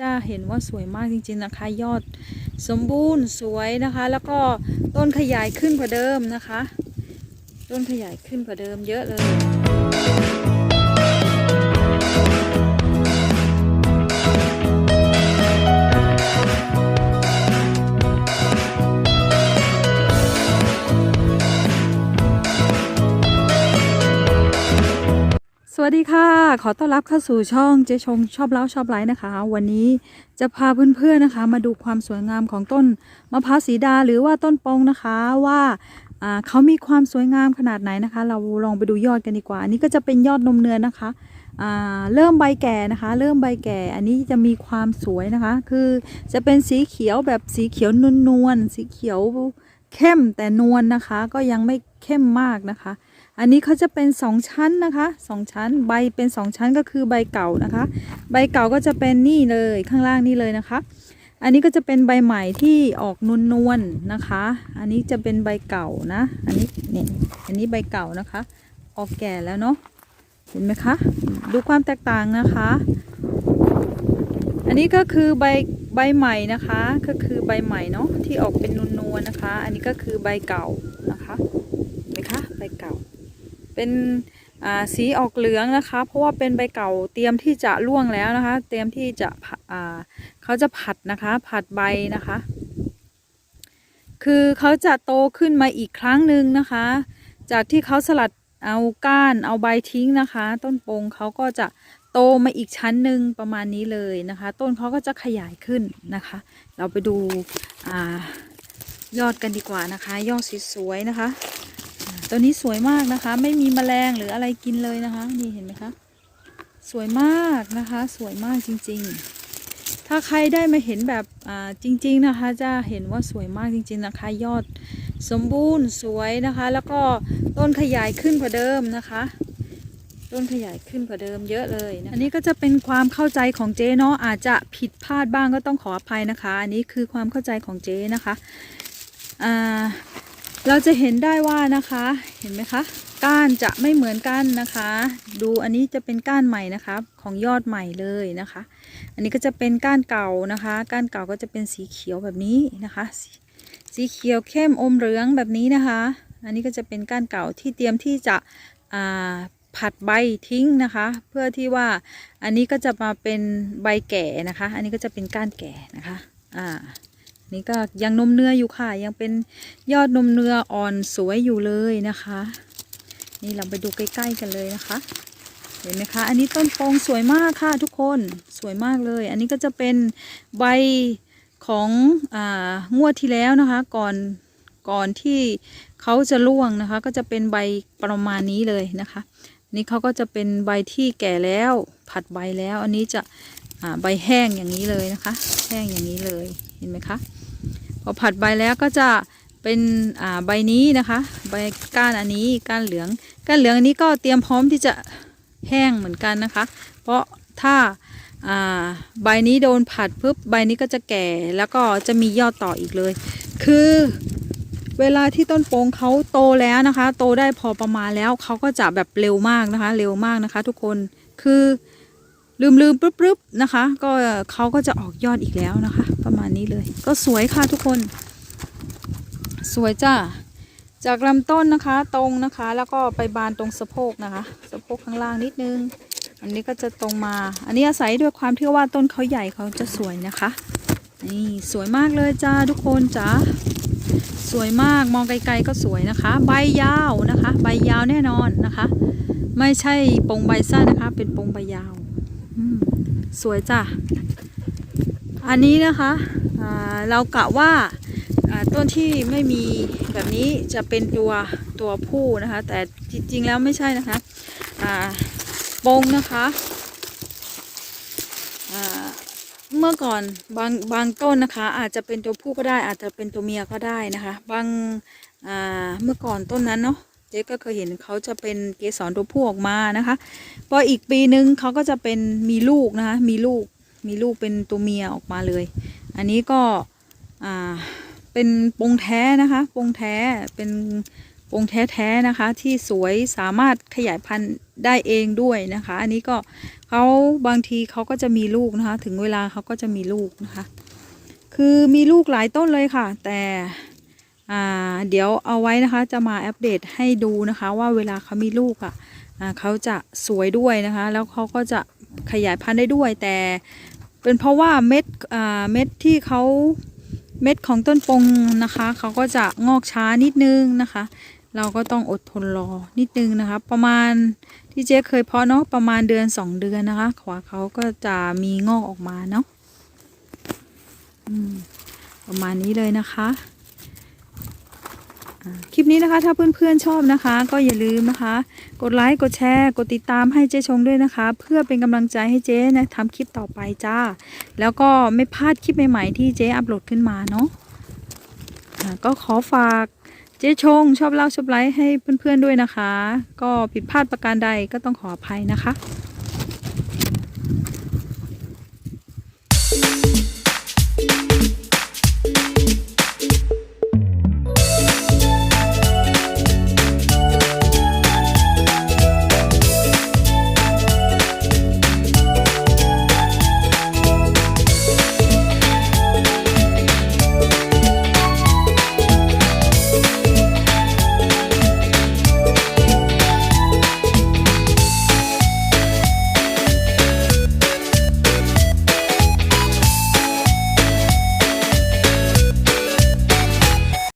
จะเห็นว่าสวยมากจริงๆนะคะ ยอดสมบูรณ์สวยนะคะ แล้วก็ต้นขยายขึ้นกว่าเดิมนะคะ ต้นขยายขึ้นกว่าเดิมเยอะเลย สวัสดีค่ะ ขอต้อนรับเข้าสู่ช่องเจชงชอบเล้าชอบไลฟ์นะคะ วันนี้จะพาเพื่อนๆนะคะ มาดูความสวยงามของต้นมะพร้าวสีดาหรือว่าต้นปงนะคะว่าเขามีความสวยงามขนาดไหนนะคะ เราลองไปดูยอดกันดีกว่า อันนี้ก็จะเป็นยอดนมเนือนนะคะเริ่มใบแก่นะคะ เริ่มใบแก่ อันนี้จะมีความสวยนะคะ คือจะเป็นสีเขียวแบบสีเขียวนวลๆสีเขียวเข้มแต่นวลนะคะ ก็ยังไม่เข้มมากนะคะ อันนี้เขาจะเป็นสองชั้นนะคะสองชั้นใบเป็นสองชั้นก็คือใบเก่านะคะ ใบเก่าก็จะเป็นนี่เลยข้างล่างนี่เลยนะคะ อันนี้ก็จะเป็นใบใหม่ที่ออกนวลๆนะคะ อันนี้จะเป็นใบเก่านะ อันนี้เนี่ยอันนี้ใบเก่านะคะ ออกแก่แล้วเนาะเห็นไหมคะดูความแตกต่างนะคะ อันนี้ก็คือใบใบใหม่นะคะ ก็คือใบใหม่เนาะที่ออกเป็นนวลๆนะคะ อันนี้ก็คือใบเก่านะคะเห็นไหมคะใบเก่า เป็นสีออกเหลืองนะคะ เพราะว่าเป็นใบเก่าเตรียมที่จะร่วงแล้วนะคะ เตรียมที่จะะเขาจะผัดนะคะ ผัดใบนะคะ คือเขาจะโตขึ้นมาอีกครั้งหนึ่งนะคะ จากที่เขาสลัดเอาก้านเอาใบทิ้งนะคะ ต้นโปงเขาก็จะโตมาอีกชั้นหนึ่งประมาณนี้เลยนะคะ ต้นเขาก็จะขยายขึ้นนะคะ เราไปดูอยอดกันดีกว่านะคะ ยอดสวยๆนะคะ ตัวนี้สวยมากนะคะ ไม่มีแมลงหรืออะไรกินเลยนะคะ นี่เห็นไหมคะ สวยมากนะคะ สวยมากจริง ๆ ถ้าใครได้มาเห็นแบบจริง ๆนะคะ จะเห็นว่าสวยมากจริง ๆนะคะ ยอดสมบูรณ์สวยนะคะ แล้วก็ต้นขยายขึ้นกว่าเดิมนะคะต้นขยายขึ้นกว่าเดิมเยอะเลยนะอันนี้ก็จะเป็นความเข้าใจของเจ๊เนาะอาจจะผิดพลาดบ้างก็ต้องขออภัยนะคะ อันนี้คือความเข้าใจของเจ๊นะคะอ่า เราจะเห็นได้ว่านะคะ เห็นไหมคะ ก้านจะไม่เหมือนกันนะคะ ดูอันนี้จะเป็นก้านใหม่นะคะของยอดใหม่เลยนะคะ อันนี้ก็จะเป็นก้านเก่านะคะ ก้านเก่าก็จะเป็นสีเขียวแบบนี้นะคะ สีสีเขียวเข้มอมเหลืองแบบนี้นะคะ อันนี้ก็จะเป็นก้านเก่าที่เตรียมที่จะผัดใบทิ้งนะคะ เพื่อที่ว่าอันนี้ก็จะมาเป็นใบแก่นะคะ อันนี้ก็จะเป็นก้านแก่นะคะ อ่า นี่ก็ยังนมเนื้ออยู่ค่ะ ยังเป็นยอดนมเนื้ออ่อนสวยอยู่เลยนะคะ นี่เราไปดูใกล้ ๆ กันเลยนะคะ เห็นไหมคะ อันนี้ต้นโปงสวยมากค่ะทุกคนสวยมากเลย อันนี้ก็จะเป็นใบขององวดที่แล้วนะคะ ก่อนก่อนที่เขาจะร่วงนะคะ ก็จะเป็นใบประมาณนี้เลยนะคะ นี่เขาก็จะเป็นใบที่แก่แล้วผัดใบแล้ว อันนี้จะใบแห้งอย่างนี้เลยนะคะ แห้งอย่างนี้เลยเห็นไหมคะ พอผัดใบแล้วก็จะเป็นใบนี้นะคะ ใบก้านอันนี้ก้านเหลือง ก้านเหลืองอันนี้ก็เตรียมพร้อมที่จะแห้งเหมือนกันนะคะ เพราะถ้าอ่าใบนี้โดนผัดปุ๊บใบนี้ก็จะแก่แล้วก็จะมียอดต่ออีกเลย คือเวลาที่ต้นโปงเขาโตแล้วนะคะ โตได้พอประมาณแล้วเขาก็จะแบบเร็วมากนะคะ เร็วมากนะคะ ทุกคนคือ ลืมลืมๆปึ๊บๆนะคะ ก็เขาก็จะออกยอดอีกแล้วนะคะ ประมาณนี้เลย ก็สวยค่ะทุกคน สวยจ้าจากลำต้นนะคะตรงนะคะ แล้วก็ไปบานตรงสะโพกนะคะ สะโพกข้างล่างนิดนึง อันนี้ก็จะตรงมา อันนี้อาศัยด้วยความที่ว่าต้นเขาใหญ่เขาจะสวยนะคะนี่สวยมากเลยจ้าทุกคนจ้าสวยมากมองไกลๆก็สวยนะคะ ใบยาวนะคะ ใบยาวแน่นอนนะคะ ไม่ใช่ปงใบสั้นนะคะ เป็นปงใบยาว สวยจ้ะ อันนี้นะคะเรากะว่าต้นที่ไม่มีแบบนี้จะเป็นตัวตัวผู้นะคะ แต่จริงๆแล้วไม่ใช่นะคะปงนะคะเมื่อก่อนบางบางต้นนะคะ อาจจะเป็นตัวผู้ก็ได้ อาจจะเป็นตัวเมียก็ได้นะคะ บางเมื่อก่อนต้นนั้นเนาะ จ๊ก็เคยเห็นเขาจะเป็นเกสรตัวผู้ออกมานะคะพออีกปีนึงเขาก็จะเป็นมีลูกนะคะมีลูกมีลูกเป็นตัวเมียออกมาเลย อันนี้ก็อ่าเป็นปงแท้นะคะปงแท้เป็นปงแท้ๆนะคะที่สวยสามารถขยายพันธุ์ได้เองด้วยนะคะ อันนี้ก็เขาบางทีเขาก็จะมีลูกนะคะ ถึงเวลาเขาก็จะมีลูกนะคะ คือมีลูกหลายต้นเลยค่ะ แต่ อ่าเดี๋ยวเอาไว้นะคะจะมาอัปเดตให้ดูนะคะว่าเวลาเขามีลูกอะอ่าเขาจะสวยด้วยนะคะ แล้วเขาก็จะขยายพันธุ์ได้ด้วย แต่เป็นเพราะว่าเม็ดอ่าเม็ดที่เขาเม็ดของต้นปงนะคะเขาก็จะงอกช้านิดนึงนะคะ เราก็ต้องอดทนรอนิดนึงนะคะ ประมาณที่เจ๊เคยเพาะเนาะประมาณเดือนสองเดือนนะคะขวาเขาก็จะมีงอกออกมาเนาะประมาณนี้เลยนะคะ คลิปนี้นะคะ ถ้าเพื่อนๆชอบนะคะ ก็อย่าลืมนะคะ กดไลค์กดแชร์ กดติดตามให้เจ๊ชงด้วยนะคะ เพื่อเป็นกำลังใจให้เจ๊นะทำคลิปต่อไปจ้า แล้วก็ไม่พลาดคลิปใหม่ๆที่เจ๊อัปโหลดขึ้นมาเนาะก็ขอฝากเจ๊ชงชอบเล่าชอบไลฟ์ให้เพื่อนๆด้วยนะคะ ก็ผิดพลาดประการใดก็ต้องขออภัยนะคะ